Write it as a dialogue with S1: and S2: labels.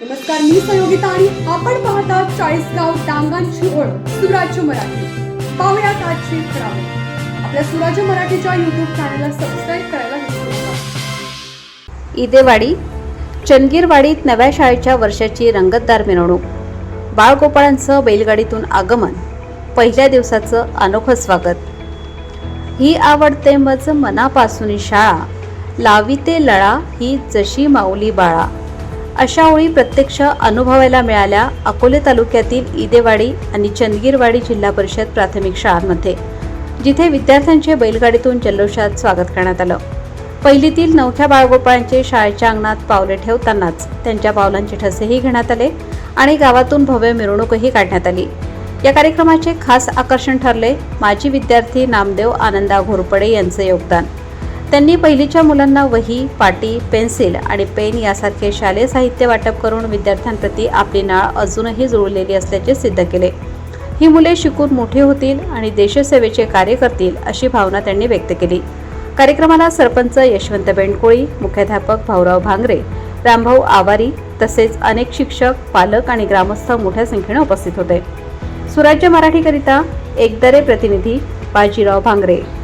S1: नमस्कार मी संयोगिता आणि आपण पाहता चाळीसगाव डांगांची ओळख सुराज्य मराठी. पाहुयात आजची खराब आपल्या सुराज्य मराठीच्या युट्यूब चॅनलला सबस्क्राईब करायला विसरू नका.
S2: इदेवाडी चंदगीरवाडीत नव्या शाळेच्या वर्षाची रंगतदार मिरवणूक. बाळगोपाळांसह बैलगाडीतून आगमन. पहिल्या दिवसाचं अनोखं स्वागत. ही आवडते मज मनापासून शाळा. लाविते लळा ही जशी माऊली बाळा. अशा ओळी प्रत्यक्ष अनुभवायला मिळाल्या अकोले तालुक्यातील इदेवाडी आणि चंदगीरवाडी जिल्हा परिषद प्राथमिक शाळांमध्ये जिथे विद्यार्थ्यांचे बैलगाडीतून जल्लोषात स्वागत करण्यात आलं. पहिलीतील नवख्या बाळगोपाळांचे शाळेच्या अंगणात पावले ठेवतानाच त्यांच्या पावलांचे ठसेही घेण्यात आले आणि गावातून भव्य मिरवणूकही काढण्यात आली. या कार्यक्रमाचे खास आकर्षण ठरले माजी विद्यार्थी नामदेव आनंदा घोरपडे यांचे योगदान. त्यांनी पहिलीच्या मुलांना वही पाटी पेन्सिल आणि पेन यासारखे शालेय साहित्य वाटप करून विद्यार्थ्यांप्रती आपली नाळ अजूनही जुळलेली असल्याचे सिद्ध केले. ही मुले शिकून मोठी होतील आणि देशसेवेचे कार्य करतील अशी भावना त्यांनी व्यक्त केली. कार्यक्रमाला सरपंच यशवंत बेंडकोळी मुख्याध्यापक भाऊराव भांगरे रामभाऊ आवारी तसेच अनेक शिक्षक पालक आणि ग्रामस्थ मोठ्या संख्येने उपस्थित होते. सुराज्य मराठीकरिता एकदरे प्रतिनिधी बाजीराव भांगरे.